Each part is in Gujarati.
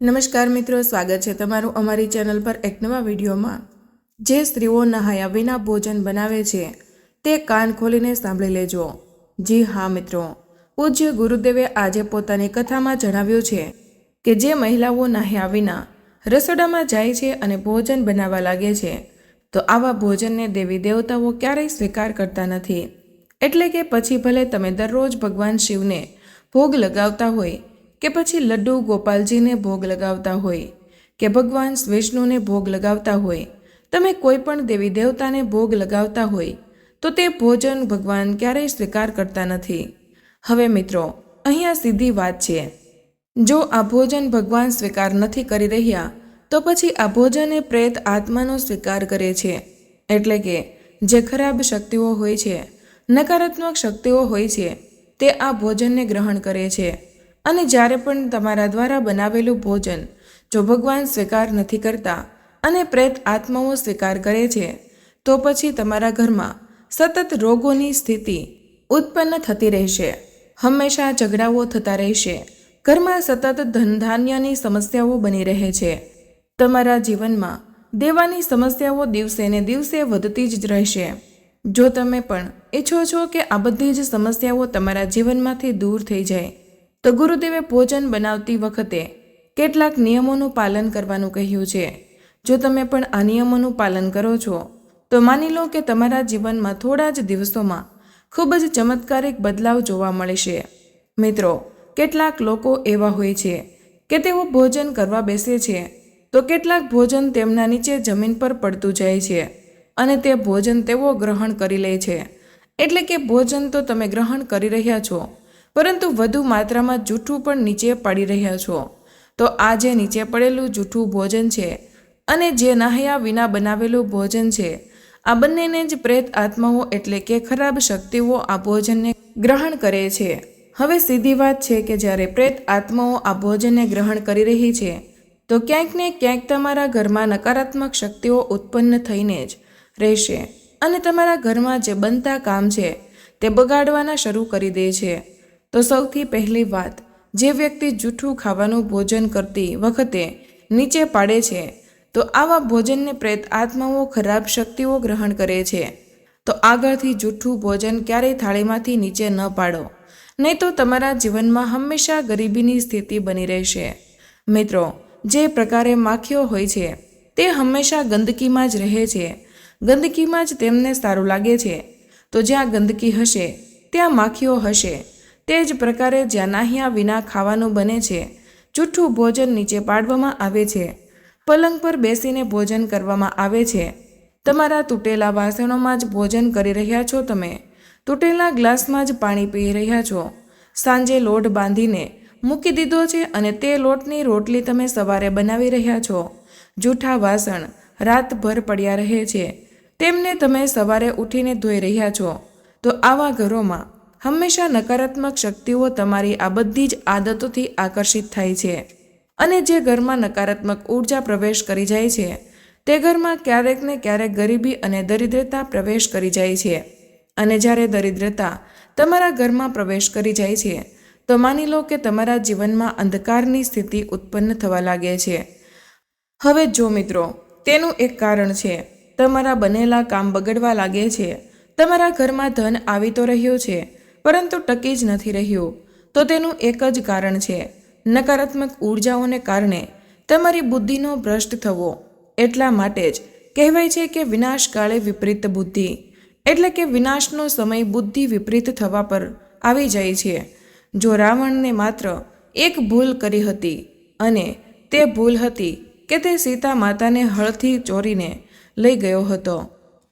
નમસ્કાર મિત્રો, સ્વાગત છે તમારું અમારી ચેનલ પર એક નવા વિડીયોમાં. જે સ્ત્રીઓ નહાયા વિના ભોજન બનાવે છે, તે કાન ખોલીને સાંભળી લેજો. જી હા મિત્રો, પૂજ્ય ગુરુદેવે આજે પોતાની કથામાં જણાવ્યું છે કે જે મહિલાઓ નહાયા વિના રસોડામાં જાય છે અને ભોજન બનાવવા લાગે છે, તો આવા ભોજનને દેવી દેવતાઓ ક્યારેય સ્વીકાર કરતા નથી. એટલે કે પછી ભલે તમે દરરોજ ભગવાન શિવને ભોગ લગાવતા હોય કે પછી લડ્ડુ ગોપાલજીને ભોગ લગાવતા હોય, કે ભગવાન વિષ્ણુને ભોગ લગાવતા હોય, તમે કોઈ પણ દેવી દેવતાને ભોગ લગાવતા હોય, તો તે ભોજન ભગવાન ક્યારેય સ્વીકાર કરતા નથી. હવે મિત્રો અહીંયા સીધી વાત છે. જો આ ભોજન ભગવાન સ્વીકાર નથી કરી રહ્યા, તો પછી આ ભોજન એ પ્રેત આત્માનો સ્વીકાર કરે છે. એટલે કે, જે ખરાબ શક્તિઓ હોય છે, નકારાત્મક શક્તિઓ હોય છે, તે આ ભોજનને ગ્રહણ કરે છે. અને જ્યારે પણ તમારા દ્વારા બનાવેલું ભોજન જો ભગવાન સ્વીકાર નથી કરતા અને પ્રેત આત્માઓ સ્વીકાર કરે છે, તો પછી તમારા ઘરમાં સતત રોગોની સ્થિતિ ઉત્પન્ન થતી રહેશે. હંમેશા ઝઘડાઓ થતા રહેશે. ઘરમાં સતત ધનધાન્યની સમસ્યાઓ બની રહે છે. તમારા જીવનમાં દેવાની સમસ્યાઓ દિવસે ને દિવસે વધતી જ રહેશે. જો તમે પણ ઈચ્છો છો કે આ બધી જ સમસ્યાઓ તમારા જીવનમાંથી દૂર થઈ જાય તો ગુરુદેવે ભોજન બનાવતી વખતે કેટલાક નિયમોનું પાલન કરવાનું કહ્યું છે. જો તમે પણ આ નિયમોનું પાલન કરો છો, તો માની લો કે તમારા જીવનમાં થોડા જ દિવસોમાં ખૂબ જ ચમત્કારિક બદલાવ જોવા મળશે મિત્રો, કેટલાક લોકો એવા હોય છે કે તેઓ ભોજન કરવા બેસે છે, તો કેટલાક ભોજન તેમના નીચે જમીન પર પડતું જાય છે અને તે ભોજન તેઓ ગ્રહણ કરી લે છે. એટલે કે ભોજન તો તમે ગ્રહણ કરી રહ્યા છો પરંતુ વધુ માત્રામાં જૂઠું પણ નીચે પડી રહ્યા છો. તો આ જે નીચે પડેલું જૂઠું ભોજન છે અને જે નાહ્યા વિના બનાવેલું ભોજન છે. આ બંનેને જ પ્રેત આત્માઓ એટલે કે ખરાબ શક્તિઓ આ ભોજનને ગ્રહણ કરે છે. હવે સીધી વાત છે કે જ્યારે પ્રેત આત્માઓ આ ભોજનને ગ્રહણ કરી રહી છે, તો ક્યાંક ને ક્યાંક તમારા ઘરમાં નકારાત્મક શક્તિઓ ઉત્પન્ન થઈને જ રહેશે અને તમારા ઘરમાં જે બનતા કામ છે, તે બગાડવાના શરૂ કરી દે છે. તો સૌથી પહેલી વાત, જે વ્યક્તિ જૂઠું ખાવાનું ભોજન કરતી વખતે નીચે પાડે છે, તો આવા ભોજનને પ્રેત આત્માઓ ખરાબ શક્તિઓ ગ્રહણ કરે છે. તો આગળથી જૂઠું ભોજન ક્યારેય થાળીમાંથી નીચે ન પાડો, નહીં તો તમારા જીવનમાં હંમેશા ગરીબીની સ્થિતિ બની રહેશે. મિત્રો, જે પ્રકારે માખીઓ હોય છે, તે હંમેશા ગંદકીમાં જ રહે છે. ગંદકીમાં જ તેમને સારું લાગે છે. તો જ્યાં ગંદકી હશે, ત્યાં માખીઓ હશે. તે જ પ્રકારે જ્યાં નાહ્યા વિના ખાવાનું બને છે જૂઠું ભોજન નીચે પાડવામાં આવે છે, પલંગ પર બેસીને ભોજન કરવામાં આવે છે. તમારા તૂટેલા વાસણોમાં જ ભોજન કરી રહ્યા છો તમે. તૂટેલા ગ્લાસમાં જ પાણી પી રહ્યા છો. સાંજે લોટ બાંધીને મૂકી દીધો છે અને તે લોટની રોટલી તમે સવારે બનાવી રહ્યા છો. જૂઠા વાસણ રાતભર પડ્યા રહે છે. તેમને તમે સવારે ઉઠીને ધોઈ રહ્યા છો. તો આવા ઘરોમાં હંમેશા નકારાત્મક શક્તિઓ તમારી આ બધી જ આદતોથી આકર્ષિત થાય છે. અને જે ઘરમાં નકારાત્મક ઊર્જા પ્રવેશ કરી જાય છે, તે ઘરમાં ક્યારેક ને ક્યારેક ગરીબી અને દરિદ્રતા પ્રવેશ કરી જાય છે. અને જ્યારે દરિદ્રતા તમારા ઘરમાં પ્રવેશ કરી જાય છે, તો માની લો કે તમારા જીવનમાં અંધકારની સ્થિતિ ઉત્પન્ન થવા લાગે છે. હવે જો મિત્રો, તેનું એક કારણ છે, તમારા બનેલા કામ બગડવા લાગે છે. તમારા ઘરમાં ધન આવી તો રહ્યું છે પરંતુ ટકી જ નથી રહ્યું. તો તેનું એક જ કારણ છે. નકારાત્મક ઉર્જાઓને કારણે તમારી બુદ્ધિનો ભ્રષ્ટ થવો. એટલા માટે જ કહેવાય છે કે વિનાશ કાળે વિપરીત બુદ્ધિ. એટલે કે વિનાશનો સમય બુદ્ધિ વિપરીત થવા પર આવી જાય છે. જો રાવણને માત્ર એક ભૂલ કરી હતી અને તે ભૂલ હતી કે તે સીતા માતાને હળથી ચોરીને લઈ ગયો હતો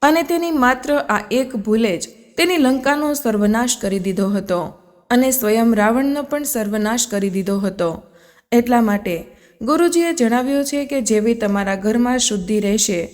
અને તેની માત્ર આ એક ભૂલે જ તેની લંકાનો સર્વનાશ કરી દીધો હતો અને સ્વયં રાવણનો પણ સર્વનાશ કરી દીધો હતો. એટલા માટે ગુરુજીએ જણાવ્યું છે કે જેવી તમારા ઘરમાં શુદ્ધિ રહેશે,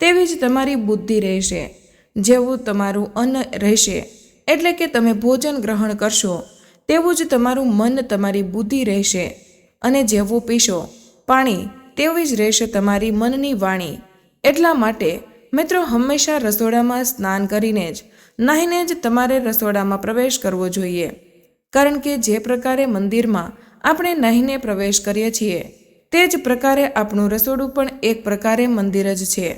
તેવી જ તમારી બુદ્ધિ રહેશે. જેવું તમારું અન્ન રહેશે, એટલે કે તમે ભોજન ગ્રહણ કરશો, તેવું જ તમારું મન, તમારી બુદ્ધિ રહેશે. અને જેવું પીશો, પાણી, તેવી જ રહેશે તમારી મનની વાણી. એટલા માટે મિત્રો, હંમેશા રસોડામાં સ્નાન કરીને જ નાહીને જ તમારે રસોડામાં પ્રવેશ કરવો જોઈએ. કારણ કે જે પ્રકારે મંદિરમાં આપણે નાહીને પ્રવેશ કરીએ છીએ, તે જ પ્રકારે આપણું રસોડું પણ એક પ્રકારે મંદિર જ છે.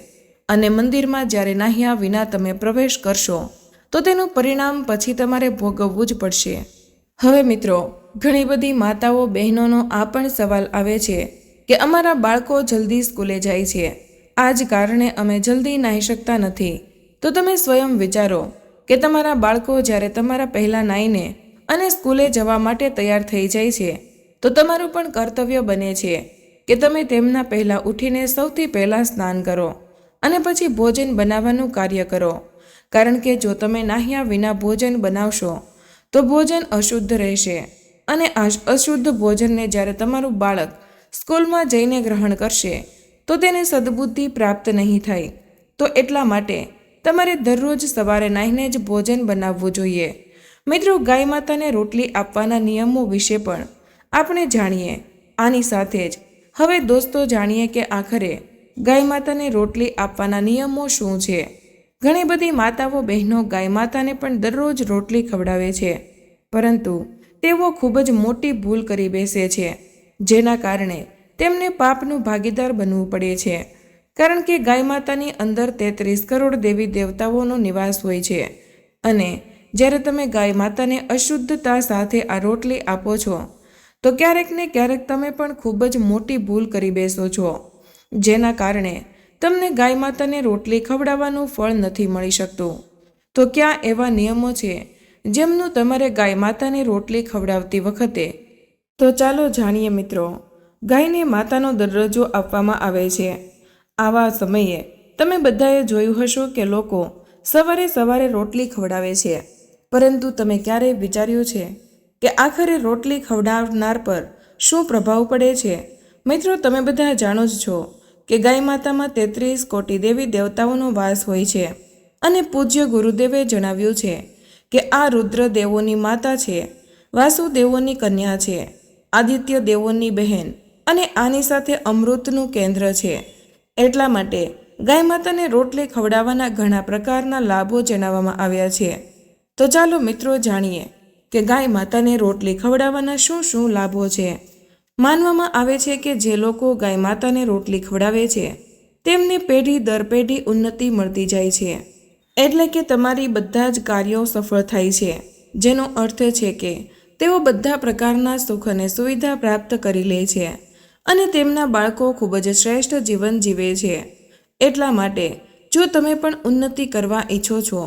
અને મંદિરમાં જ્યારે નાહ્યા વિના તમે પ્રવેશ કરશો, તો તેનું પરિણામ પછી તમારે ભોગવવું જ પડશે. હવે મિત્રો, ઘણી બધી માતાઓ બહેનોનો આ પણ સવાલ આવે છે કે અમારા બાળકો જલ્દી સ્કૂલે જાય છે. આ જ કારણે અમે જલ્દી નાહી શકતા નથી. તો તમે સ્વયં વિચારો કે તમારા બાળકો જ્યારે તમારા પહેલાં નાહીને અને સ્કૂલે જવા માટે તૈયાર થઈ જાય છે, તો તમારું પણ કર્તવ્ય બને છે કે તમે તેમના પહેલાં ઉઠીને સૌથી પહેલાં સ્નાન કરો અને પછી ભોજન બનાવવાનું કાર્ય કરો. કારણ કે જો તમે નાહ્યા વિના ભોજન બનાવશો, તો ભોજન અશુદ્ધ રહેશે અને આ અશુદ્ધ ભોજનને જ્યારે તમારું બાળક સ્કૂલમાં જઈને ગ્રહણ કરશે, તો તેને સદબુદ્ધિ પ્રાપ્ત નહીં થાય. તો એટલા માટે તમારે દરરોજ સવારે નાહીને જ ભોજન બનાવવું જોઈએ. મિત્રો, ગાય માતાને રોટલી આપવાના નિયમો વિશે પણ આપણે જાણીએ. આની સાથે જ હવે દોસ્તો જાણીએ કે આખરે ગાય માતાને રોટલી આપવાના નિયમો શું છે? ઘણી બધી માતાઓ બહેનો ગાય માતાને પણ દરરોજ રોટલી ખવડાવે છે. પરંતુ તેઓ ખૂબ જ મોટી ભૂલ કરી બેસે છે, જેના કારણે તેમને પાપનું ભાગીદાર બનવું પડે છે. કારણ કે ગાય માતાની અંદર તેત્રીસ કરોડ દેવી દેવતાઓનો નિવાસ હોય છે. અને જ્યારે તમે ગાય માતાને અશુદ્ધતા સાથે આ રોટલી આપો છો, તો ક્યારેક ને ક્યારેક તમે પણ ખૂબ જ મોટી ભૂલ કરી બેસો છો. જેના કારણે તમને ગાય માતાને રોટલી ખવડાવવાનું ફળ નથી મળી શકતું. તો ક્યાં એવા નિયમો છે, જેમનું તમારે ગાય માતાને રોટલી ખવડાવતી વખતે? તો ચાલો જાણીએ મિત્રો, ગાયને માતાનો દરજ્જો આપવામાં આવે છે. આવા સમયે તમે બધાએ જોયું હશો કે લોકો સવારે સવારે રોટલી ખવડાવે છે. પરંતુ તમે ક્યારેય વિચાર્યું છે કે આખરે રોટલી ખવડાવનાર પર શું પ્રભાવ પડે છે? મિત્રો, તમે બધા જાણો જ છો કે ગાય માતામાં તેત્રીસ કોટી દેવી દેવતાઓનો વાસ હોય છે. અને પૂજ્ય ગુરુદેવે જણાવ્યું છે કે આ રુદ્ર દેવોની માતા છે, વાસુદેવોની કન્યા છે, આદિત્ય દેવોની બહેન અને આની સાથે અમૃતનું કેન્દ્ર છે. એટલા માટે ગાય માતાને રોટલી ખવડાવવાના ઘણા પ્રકારના લાભો જણાવવામાં આવ્યા છે. તો ચાલો મિત્રો જાણીએ કે ગાય માતાને રોટલી ખવડાવવાના શું શું લાભો છે. માનવામાં આવે છે કે જે લોકો ગાય માતાને રોટલી ખવડાવે છે, તેમને પેઢી દર પેઢી ઉન્નતિ મળતી જાય છે. એટલે કે તમારી બધા જ કાર્યો સફળ થાય છે, જેનો અર્થ છે કે તેઓ બધા પ્રકારના સુખ અને સુવિધા પ્રાપ્ત કરી લે છે. અને તેમના બાળકો ખૂબ જ શ્રેષ્ઠ જીવન જીવે છે. એટલા માટે, જો તમે પણ ઉન્નતિ કરવા ઈચ્છો છો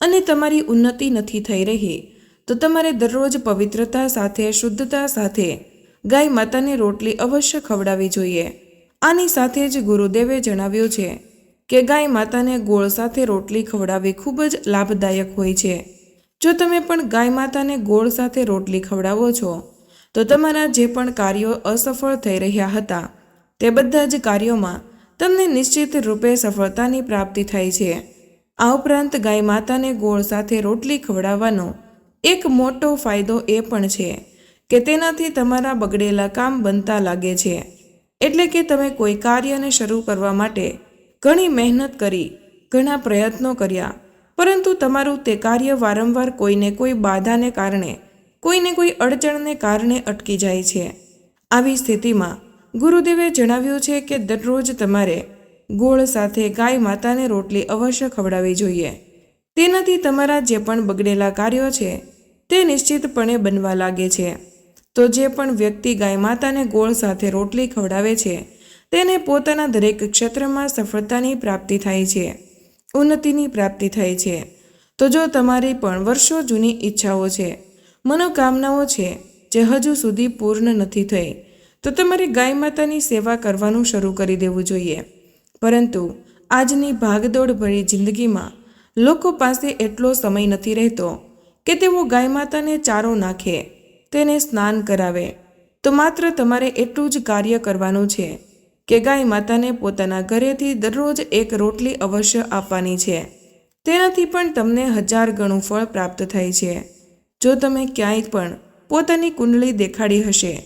અને તમારી ઉન્નતિ નથી થઈ રહી, તો તમારે દરરોજ પવિત્રતા સાથે, શુદ્ધતા સાથે ગાય માતાને રોટલી અવશ્ય ખવડાવવી જોઈએ. આની સાથે જ ગુરુદેવે જણાવ્યું છે કે ગાય માતાને ગોળ સાથે રોટલી ખવડાવવી ખૂબ જ લાભદાયક હોય છે. જો તમે પણ ગાય માતાને ગોળ સાથે રોટલી ખવડાવો છો તો તમારા જે પણ કાર્યો અસફળ થઈ રહ્યા હતા, તે બધા જ કાર્યોમાં તમને નિશ્ચિત રૂપે સફળતાની પ્રાપ્તિ થાય છે. આ ઉપરાંત ગાય માતાને ગોળ સાથે રોટલી ખવડાવવાનો એક મોટો ફાયદો એ પણ છે કે તેનાથી તમારા બગડેલા કામ બનતા લાગે છે. એટલે કે તમે કોઈ કાર્યને શરૂ કરવા માટે ઘણી મહેનત કરી, ઘણા પ્રયત્નો કર્યા, પરંતુ તમારું તે કાર્ય વારંવાર કોઈને કોઈ બાધાને કારણે કોઈને કોઈ અડચણને કારણે અટકી જાય છે. આવી સ્થિતિમાં ગુરુદેવે જણાવ્યું છે કે દરરોજ તમારે ગોળ સાથે ગાય માતાને રોટલી અવશ્ય ખવડાવવી જોઈએ. તેનાથી તમારા જે પણ બગડેલા કાર્યો છે, તે નિશ્ચિતપણે બનવા લાગે છે. તો જે પણ વ્યક્તિ ગાય માતાને ગોળ સાથે રોટલી ખવડાવે છે, તેને પોતાના દરેક ક્ષેત્રમાં સફળતાની પ્રાપ્તિ થાય છે, ઉન્નતિની પ્રાપ્તિ થાય છે. તો જો તમારી પણ વર્ષો જૂની ઈચ્છાઓ છે મનોકામનાઓ છે જે હજુ સુધી પૂર્ણ નથી થઈ. તો તમારે ગાય માતાની સેવા કરવાનું શરૂ કરી દેવું જોઈએ. પરંતુ આજની ભાગદોડ ભરી જિંદગીમાં લોકો પાસે એટલો સમય નથી રહેતો કે તેઓ ગાય માતાને ચારો નાખે, તેને સ્નાન કરાવે. તો માત્ર તમારે એટલું જ કાર્ય કરવાનું છે કે ગાય માતાને પોતાના ઘરેથી દરરોજ એક રોટલી અવશ્ય આપવાની છે. તેનાથી પણ તમને હજાર ગણું ફળ પ્રાપ્ત થાય છે. જો તમે ક્યાંય પણ પોતાની કુંડળી દેખાડી હશે.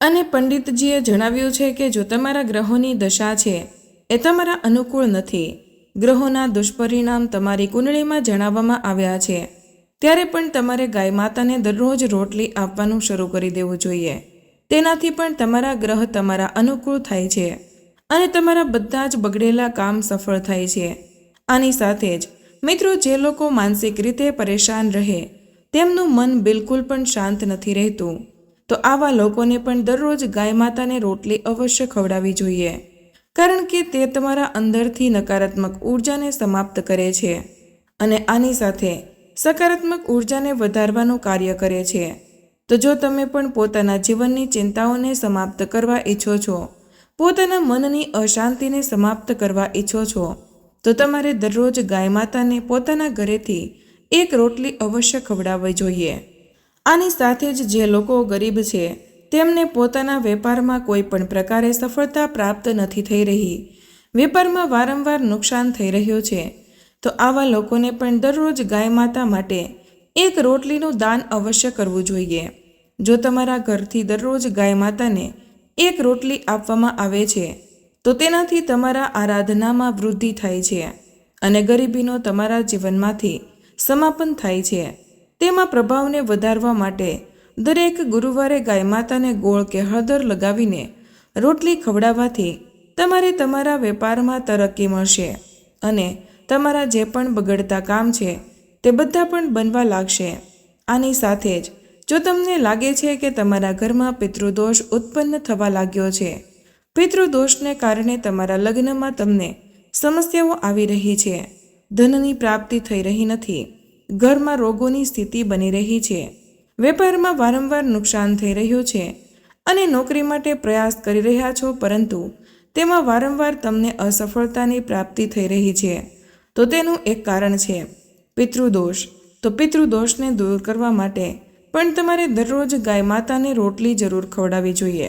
અને પંડિતજીએ જણાવ્યું છે કે જો તમારા ગ્રહોની દશા છે, એ તમારા અનુકૂળ નથી. ગ્રહોના દુષ્પરિણામ તમારી કુંડળીમાં જણાવવામાં આવ્યા છે. ત્યારે પણ તમારે ગાય માતાને દરરોજ રોટલી આપવાનું શરૂ કરી દેવું જોઈએ. તેનાથી પણ તમારા ગ્રહ તમારા અનુકૂળ થાય છે. અને તમારા બધા જ બગડેલા કામ સફળ થાય છે. આની સાથે જ મિત્રો, જે લોકો માનસિક રીતે પરેશાન રહે તેમનું મન બિલકુલ પણ શાંત નથી રહેતું. તો આવા લોકોને પણ દરરોજ ગાય માતાને રોટલી અવશ્ય ખવડાવવી જોઈએ. કારણ કે તે તમારા અંદરથી નકારાત્મક ઉર્જાને સમાપ્ત કરે છે. અને આની સાથે સકારાત્મક ઉર્જાને વધારવાનું કાર્ય કરે છે. તો જો તમે પણ પોતાના જીવનની ચિંતાઓને સમાપ્ત કરવા ઈચ્છો છો, પોતાના મનની અશાંતિને સમાપ્ત કરવા ઈચ્છો છો, તો તમારે દરરોજ ગાય માતાને પોતાના ઘરેથી એક રોટલી અવશ્ય ખવડાવવી જોઈએ. આની સાથે જ જે લોકો ગરીબ છે, તેમને પોતાના વેપારમાં કોઈ પણ પ્રકારે સફળતા પ્રાપ્ત નથી થઈ રહી. વેપારમાં વારંવાર નુકસાન થઈ રહ્યું છે. તો આવા લોકોને પણ દરરોજ ગાય માતા માટે એક રોટલીનું દાન અવશ્ય કરવું જોઈએ. જો તમારા ઘરથી દરરોજ ગાય માતાને એક રોટલી આપવામાં આવે છે, તો તેનાથી તમારા આરાધનામાં વૃદ્ધિ થાય છે અને ગરીબીનો તમારા જીવનમાંથી સમાપન થાય છે. તેમાં પ્રભાવને વધારવા માટે દરેક ગુરુવારે ગાય માતાને ગોળ કે હળદર લગાવીને રોટલી ખવડાવવાથી તમારે તમારા વેપારમાં તરક્કી મળશે અને તમારા જે પણ બગડતા કામ છે તે બધા પણ બનવા લાગશે. આની સાથે જ જો તમને લાગે છે કે તમારા ઘરમાં પિતૃદોષ ઉત્પન્ન થવા લાગ્યો છે, પિતૃદોષને કારણે તમારા લગ્નમાં તમને સમસ્યાઓ આવી રહી છે. ધનની પ્રાપ્તિ થઈ રહી નથી. ઘરમાં રોગોની સ્થિતિ બની રહી છે. વેપારમાં વારંવાર નુકસાન થઈ રહ્યું છે અને નોકરી માટે પ્રયાસ કરી રહ્યા છો પરંતુ તેમાં વારંવાર તમને અસફળતાની પ્રાપ્તિ થઈ રહી છે. તો તેનું એક કારણ છે પિતૃદોષ. તો પિતૃદોષને દૂર કરવા માટે પણ તમારે દરરોજ ગાય માતાને રોટલી જરૂર ખવડાવવી જોઈએ.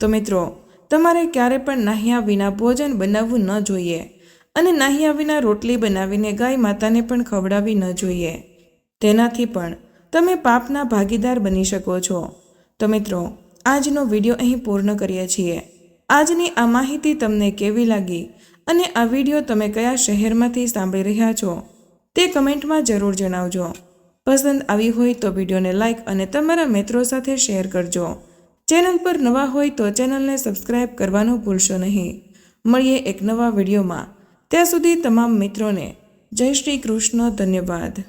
તો મિત્રો, તમારે ક્યારે પણ નાહ્યા વિના ભોજન બનાવવું ન જોઈએ. અને નાહ્યા વિના રોટલી બનાવીને ગાય માતાને પણ ખવડાવી ન જોઈએ. તેનાથી પણ તમે પાપના ભાગીદાર બની શકો છો. તો મિત્રો, આજનો વીડિયો અહીં પૂર્ણ કરીએ છીએ. આજની આ માહિતી તમને કેવી લાગી અને આ વીડિયો તમે કયા શહેરમાંથી સાંભળી રહ્યા છો, તે કમેન્ટમાં જરૂર જણાવજો. પસંદ આવી હોય તો વિડીયોને લાઇક અને તમારા મિત્રો સાથે શેર કરજો. ચેનલ પર નવા હોય તો ચેનલને સબસ્ક્રાઇબ કરવાનું ભૂલશો નહીં. મળીએ એક નવા વિડીયોમાં. ત્યાં સુધી તમામ મિત્રોને જય શ્રી કૃષ્ણ ધન્યવાદ.